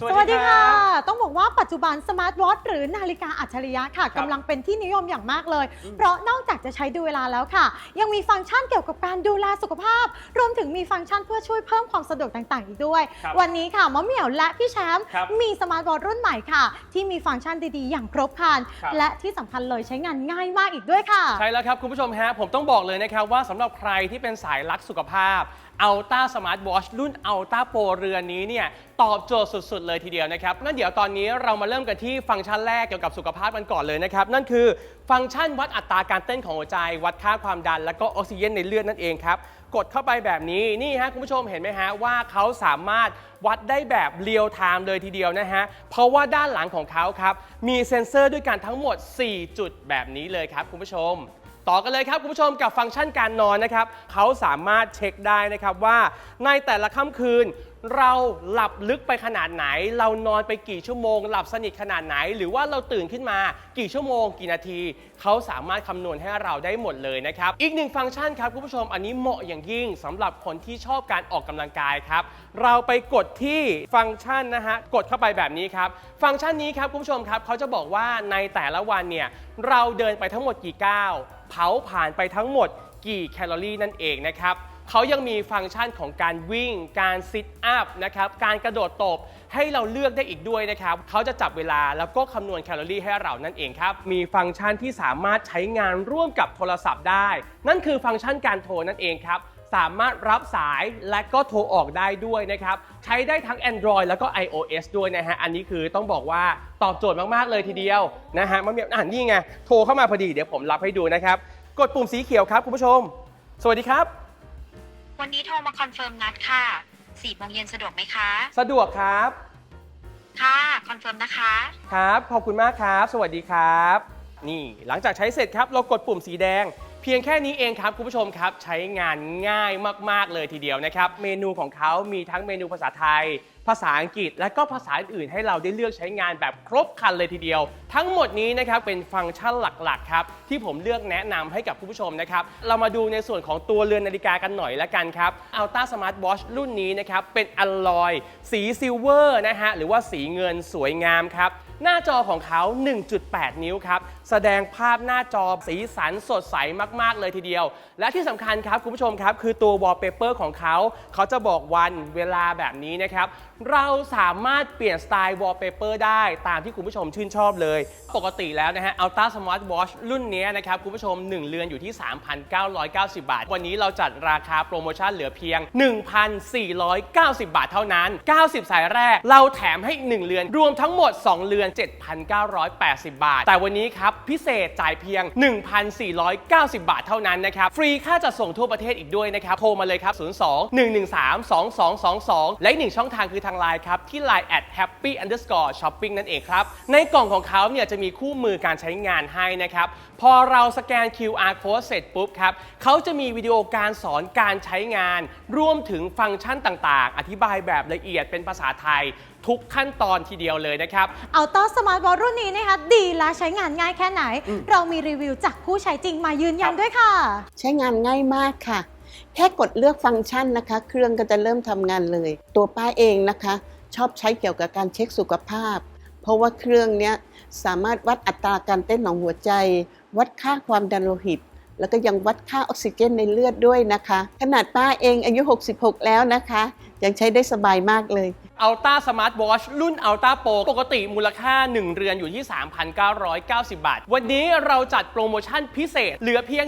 สวัสดีค่ะ ต้องบอกว่าปัจจุบันสมาร์ทวอทหรือนาฬิกาอัจฉริยะค่ะครับกำลังเป็นที่นิยมอย่างมากเลยอืมเพราะนอกจากจะใช้ดูเวลาแล้วค่ะ ยังมีฟังก์ชันเกี่ยวกับการดูแลสุขภาพ รวมถึงมีฟังก์ชันเพื่อช่วยเพิ่มความสะดวกต่างๆ อีกด้วย ครับวันนี้ค่ะมะเหมี่ยวและพี่แชมป์ครับมีสมาร์ทวอทรุ่นใหม่ค่ะ ที่มีฟังก์ชันดีๆ อย่างครบครันครับ และที่สำคัญเลยใช้งานง่ายมากอีกด้วยค่ะ ใช่แล้วครับ คุณผู้ชมฮะ ผมต้องบอกเลยนะครับว่าสำหรับใครที่เป็นสายรักสุขภาพ Ultra Smart Watch รุ่น Ultra Pro เรือนนี้เนี่ย ตอบโจทย์สุด ๆเลยทีเดียวนะครับงั้นเดี๋ยวตอนนี้เรามาเริ่มกันที่ฟังก์ชันแรกเกี่ยวกับสุขภาพกันก่อนเลยนะครับ นั่นคือฟังก์ชันวัดอัตราการเต้นของหัวใจ วัดค่าความดัน และก็ออกซิเจนในเลือดนั่นเองครับกดเข้าไปแบบนี้นี่ฮะคุณผู้ชมเห็นไหมฮะว่าเขาสามารถวัดได้แบบเรียลไทม์เลยทีเดียวนะฮะเพราะว่าด้านหลังของเขาครับมีเซ็นเซอร์ด้วยกันทั้งหมด 4 จุดแบบนี้เลยครับคุณผู้ชมต่อกันเลยครับคุณผู้ชมกับฟังก์ชันการนอนนะครับเขาสามารถเช็คได้นะครับว่าในแต่ละค่ำคืน เราหลับลึกไปขนาดไหน เรานอนไปกี่ชั่วโมง หลับสนิทขนาดไหน หรือว่าเราตื่นขึ้นมากี่ชั่วโมง กี่นาที เขาสามารถคำนวณให้เราได้หมดเลยนะครับ อีกหนึ่งฟังก์ชันครับคุณผู้ชมอันนี้เหมาะอย่างยิ่งสำหรับคนที่ชอบการออกกำลังกายครับ เราไปกดที่ฟังก์ชันนะฮะกดเข้าไปแบบนี้ครับ ฟังก์ชันนี้ครับคุณผู้ชมครับเขาจะบอกว่าในแต่ละวันเนี่ยเราเดินไปทั้งหมดกี่ก้าวเผาผ่านไปทั้งหมดกี่แคลอรี่นั่นเองนะครับ เขายังมีฟังก์ชันของการวิ่ง การซิทอัพนะครับ การกระโดดตบให้เราเลือกได้อีกด้วยนะครับ เขาจะจับเวลาแล้วก็คำนวณแคลอรี่ให้เรานั่นเองครับ มีฟังก์ชันที่สามารถใช้งานร่วมกับโทรศัพท์ได้ นั่นคือฟังก์ชันการโทรนั่นเองครับ สามารถรับสายและก็โทรออกได้ด้วยนะครับ ใช้ได้ทั้ง Android แล้วก็ iOS ด้วยนะฮะ อันนี้คือต้องบอกว่าตอบโจทย์มากๆเลยทีเดียวนะฮะมันมีอ่านนี่ไง โทรเข้ามาพอดี เดี๋ยวผมรับให้ดูนะครับ กดปุ่มสีเขียวครับคุณผู้ชม สวัสดีครับ วันนี้โทรมาคอนเฟิร์มนัดค่ะ4โมงเย็นสะดวกไหมคะ สะดวกครับ ค่ะ คอนเฟิร์มนะคะ ครับ ขอบคุณมากครับ สวัสดีครับ นี่ หลังจากใช้เสร็จครับ เรากดปุ่มสีแดง เพียงแค่นี้เองครับคุณผู้ชมครับใช้งานง่ายมาก ๆ เลยทีเดียวนะครับ เมนูของเขามีทั้งเมนูภาษาไทย ภาษาอังกฤษ และก็ภาษาอื่นๆให้เราได้เลือกใช้งานแบบครบครันเลยทีเดียว ทั้งหมดนี้นะครับเป็นฟังก์ชันหลักๆครับที่ผมเลือกแนะนำให้กับคุณผู้ชมนะครับเรามาดูในส่วนของตัวเรือนนาฬิกากันหน่อยละกันครับ Ultra Smart Watch รุ่นนี้นะครับเป็นอลลอยสีซิลเวอร์นะฮะหรือว่าสีเงินสวยงามครับหน้าจอของเขา 1.8 นิ้วครับ แสดงภาพหน้าจอสีสันสดใสมาก ๆ เลยทีเดียว และที่สำคัญครับคุณผู้ชมครับ คือตัววอลเปเปอร์ของเขา เขาจะบอกวันเวลาแบบนี้นะครับ เราสามารถเปลี่ยนสไตล์ wallpaper ได้ตามที่คุณผู้ชมชื่นชอบเลย ปกติแล้วนะฮะ Ultra Smart Watch รุ่นนี้นะครับ คุณผู้ชม 1 เรือนอยู่ที่ 3,990 บาท วันนี้เราจัดราคาโปรโมชั่นเหลือเพียง 1,490 บาทเท่านั้น 90 สายแรก เราแถมให้อีก1เรือน รวมทั้งหมด 2 เรือน 7,980 บาท แต่วันนี้ครับพิเศษจ่ายเพียง 1,490 บาทเท่านั้นนะครับ ฟรีค่าจัดส่งทั่วประเทศอีกด้วยนะครับ โทรมาเลยครับ 02 113 2222 และอีกหนึ่งช่องทางคือางไลน์ครับ ที่ Line at happy underscore shopping นั่นเองครับ ในกล่องของเขาเนี่ยจะมีคู่มือการใช้งานให้นะครับ พอเราสแกน QR code เสร็จปุ๊บครับเขาจะมีวิดีโอการสอนการใช้งาน รวมถึงฟังก์ชันต่างๆ อธิบายแบบละเอียดเป็นภาษาไทย ทุกขั้นตอนทีเดียวเลยนะครับ เอาต้าสมาร์ทวอทรุ่นนี้นะคะดีและใช้งานง่ายแค่ไหน เรามีรีวิวจากผู้ใช้จริงมายืนยันด้วยค่ะ ใช้งานง่ายมากค่ะ แค่กดเลือกฟังก์ชันนะคะ เครื่องก็จะเริ่มทำงานเลย ตัวป้าเองนะคะ ชอบใช้เกี่ยวกับการเช็คสุขภาพ เพราะว่าเครื่องเนี้ยสามารถวัดอัตราการเต้นของหัวใจ วัดค่าความดันโลหิต แล้วก็ยังวัดค่าออกซิเจนในเลือดด้วยนะคะ ขนาดป้าเองอายุ 66 แล้วนะคะ ยังใช้ได้สบายมากเลย Ultra Smart Watch รุ่น Ultra Pro ปกติมูลค่า 1 เรือนอยู่ที่ 3,990 บาท วันนี้เราจัดโปรโมชั่นพิเศษ เหลือเพียง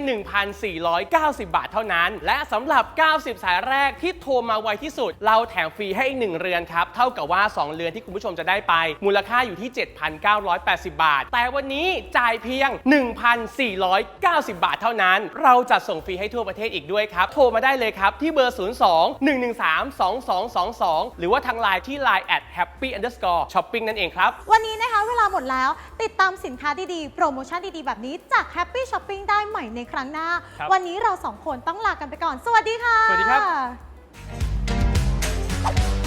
1,490 บาทเท่านั้น และสำหรับ 90 สายแรกที่โทรมาไวที่สุด เราแถมฟรีให้อีก 1 เรือนครับ เท่ากับว่า 2 เรือนที่คุณผู้ชมจะได้ไป มูลค่าอยู่ที่ 7,980 บาท แต่วันนี้จ่ายเพียง 1,490 บาทเท่านั้น เราจัดส่งฟรีให้ทั่วประเทศอีกด้วยครับ โทรมาได้เลยครับที่เบอร์ 02 113 2222 หรือว่าทางไลน์ที่ Line at happy underscore shopping นั่นเองครับ วันนี้นะคะเวลาหมดแล้ว ติดตามสินค้าดีๆ โปรโมชั่นดีๆ แบบนี้จาก Happy Shopping ได้ใหม่ในครั้งหน้าวันนี้เราสองคนต้องลากันไปก่อน สวัสดีค่ะ สวัสดีครับ Thank you